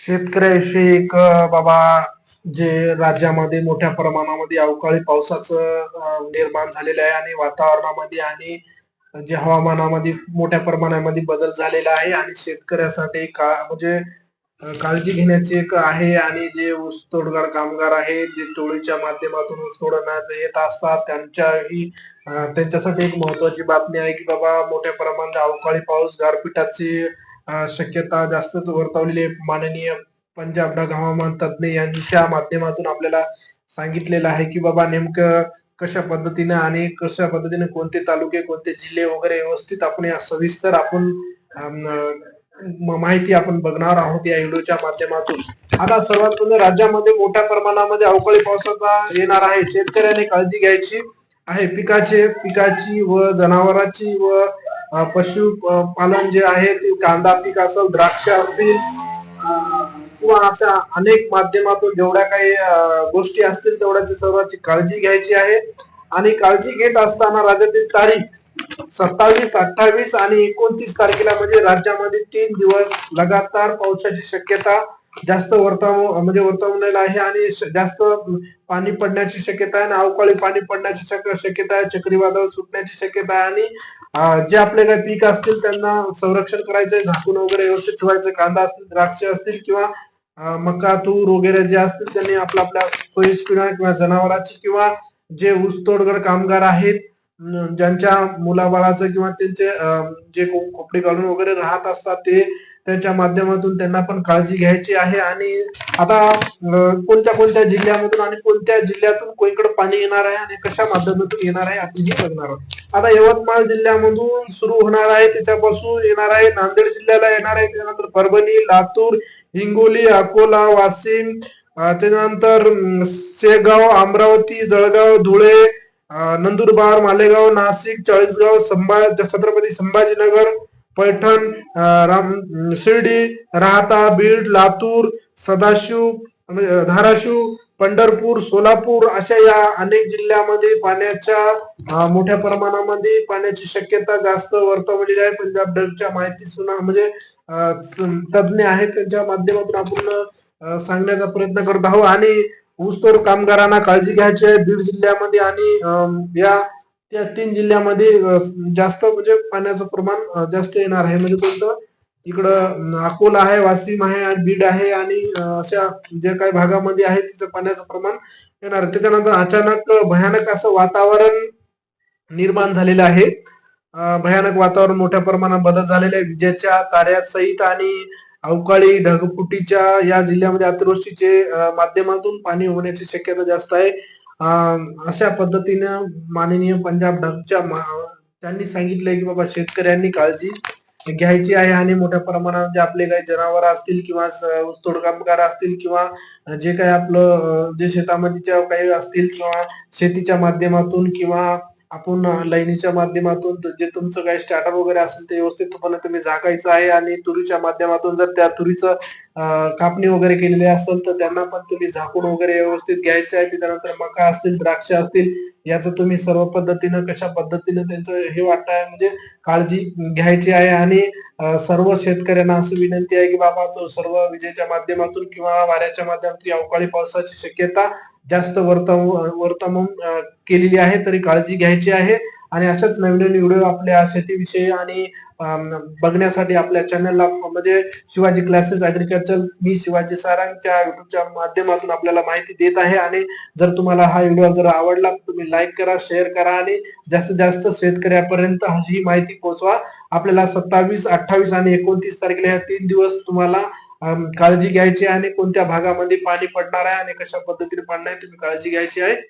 शेतकऱ्याविषयी एक बाबा जे राज्यामध्ये मोठ्या प्रमाणामध्ये अवकाळी पावसाचं निर्माण झालेलं आहे आणि वातावरणामध्ये आणि जे हवामानामध्ये मोठ्या प्रमाणामध्ये बदल झालेला आहे आणि शेतकऱ्यासाठी का म्हणजे काळजी घेण्याची एक आहे आणि जे ऊस तोडगार कामगार आहे जे टोळीच्या माध्यमातून ऊस तोडण्यात येत असतात त्यांच्याही त्यांच्यासाठी एक महत्वाची बातमी आहे की बाबा मोठ्या प्रमाणात अवकाळी पाऊस गारपिटाची शक्यता जास्तच वर्तवलेली आहे. माननीय पंजाब ढग हवामान तज्ज्ञ यांच्या माध्यमातून आपल्याला सांगितलेलं आहे की बाबा नेमकं कशा पद्धतीने आणि कशा पद्धतीने कोणते तालुके कोणते जिल्हे वगैरे व्यवस्थित आपण या सविस्तर आपण माहिती आपण बघणार आहोत या व्हिडिओच्या माध्यमातून. आता सर्वात पहिले राज्यामध्ये मोठ्या प्रमाणामध्ये अवकाळी पावसाचा येणार आहे. शेतकऱ्याने काळजी घ्यायची आहे. पिकाचे पिकाची व जनावरांची व पशु पालन जे आहे ते कांदा पीक असेल द्राक्ष असतील किंवा अशा अनेक माध्यमातून जेवढ्या काही गोष्टी असतील तेवढ्याची सर्वांची काळजी घ्यायची आहे. आणि काळजी घेत असताना राज्यातील तारीख सत्तावीस अठ्ठावीस आणि एकोणतीस तारखेला म्हणजे राज्यामध्ये तीन दिवस लगातार पावसाची शक्यता जास्त वर्तव म्हणजे वर्तवलेला आहे आणि जास्त पाणी पडण्याची शक्यता आहे आणि अवकाळी पाणी पडण्याची शक्यता आहे चक्रीवादळ सुटण्याची शक्यता आहे आणि जे आपले काही पीक असतील त्यांना संरक्षण करायचंय झाकून वगैरे व्यवस्थित ठेवायचं कांदा असतील द्राक्ष असतील किंवा मका तूर वगैरे जे असतील त्यांनी आपल्या आपल्या सोयीस्कर किंवा जनावरांची किंवा जे ऊसतोडगड कामगार आहेत ज्यांच्या मुलाबाळाचं किंवा त्यांचे जे को- कोपडे घालून वगैरे राहत असतात ते त्यांच्या माध्यमातून त्यांना पण काळजी घ्यायची आहे आणि आता कोणत्या कोणत्या जिल्ह्यामधून आणि कोणत्या जिल्ह्यातून कोणीकडे पाणी येणार आहे आणि कशा माध्यमातून येणार आहे आपण हे बघणार आहोत. आता यवतमाळ जिल्ह्यामधून सुरू होणार आहे त्याच्यापासून येणार आहे नांदेड जिल्ह्याला येणार आहे त्यानंतर परभणी लातूर हिंगोली अकोला वाशिम त्याच्यानंतर सेगाव शेगाव अमरावती जळगाव धुळे नंदुरबार मालेगाव नाशिक चाळीसगाव संभा छत्रपती संभाजीनगर पैठण राम शिर्डी राहता बीड लातूर सदाशिव म्हणजे, धाराशिव पंढरपूर सोलापूर अशा या अनेक जिल्ह्यामध्ये पाण्याच्या मोठ्या प्रमाणामध्ये पाण्याची शक्यता जास्त वर्तवलेली आहे. पंजाब डगच्या माहिती सुना म्हणजे तज्ज्ञ तज्ञ आहेत त्यांच्या माध्यमातून आपण सांगण्याचा प्रयत्न करत आहोत. आणि ऊसतोड कामगारांना काळजी घ्यायची आहे. बीड जिल्ह्यामध्ये आणि या त्या तीन जिल्ह्यामध्ये जास्त म्हणजे पाण्याचं प्रमाण जास्त येणार आहे. म्हणजे कोणतं? इकडं अकोला आहे वाशिम आहे आणि बीड आहे आणि अशा जे काही भागामध्ये आहे तिथं पाण्याचं प्रमाण येणार. त्याच्यानंतर अचानक भयानक असं वातावरण निर्माण झालेलं आहे. भयानक वातावरण मोठ्या प्रमाणात बदल झालेले आहे. विजेच्या ताऱ्यासहित आणि अवकाळी ढगफुटीच्या या जिल्ह्यामध्ये अतिवृष्टीचे माध्यमातून पाणी होण्याची शक्यता जास्त आहे. अशा पद्धतीनं माननीय पंजाब ढगच्या त्यांनी सांगितलंय की बाबा शेतकऱ्यांनी काळजी घ्यायची आहे आणि मोठ्या प्रमाणात जे आपले काही जनावर असतील किंवा तोडकामगार ऊसतोड कामगार असतील किंवा जे काही आपलं जे शेतामध्ये काही असतील किंवा शेतीच्या माध्यमातून किंवा आपण लाईनीच्या माध्यमातून जे तुमचं काही स्टार्टर वगैरे असेल ते व्यवस्थितपणे तुम्ही झाकायचं आहे आणि तुरीच्या माध्यमातून जर त्या तुरीचं कापणी वगैरे केलेली असेल तर त्यांना पण तुम्ही झाकून वगैरे व्यवस्थित घ्यायचे आहे. त्याच्यानंतर मका असतील द्राक्ष असतील याचं तुम्ही सर्व पद्धतीनं कशा पद्धतीनं त्यांचं हे वाटत म्हणजे काळजी घ्यायची आहे. आणि सर्व शेतकऱ्यांना असं विनंती आहे की बाबा तो सर्व विजेच्या माध्यमातून किंवा वाऱ्याच्या माध्यमातून अवकाळी पावसाची शक्यता जास्त वर्तव वर्तमान केलेली आहे तरी काळजी घ्यायची आहे. आणि अशाच नवीन नवीन व्हिडिओ आपल्या शेतीविषयी आणि बघण्यासाठी आपल्या चॅनलला म्हणजे शिवाजी क्लासेस अग्रिकल्चर मी शिवाजी सारांगच्या युट्यूबच्या माध्यमातून आपल्याला माहिती देत आहे. आणि जर तुम्हाला हा व्हिडिओ जर आवडला तर तुम्ही लाईक करा शेअर करा आणि जास्तीत जास्त शेतकऱ्यापर्यंत ही माहिती पोहोचवा. आपल्याला सत्तावीस अठ्ठावीस आणि एकोणतीस तारखेला ह्या तीन दिवस तुम्हाला काळजी घ्यायची आहे आणि कोणत्या भागामध्ये पाणी पडणार आहे आणि कशा पद्धतीने पडणार आहे तुम्ही काळजी घ्यायची आहे.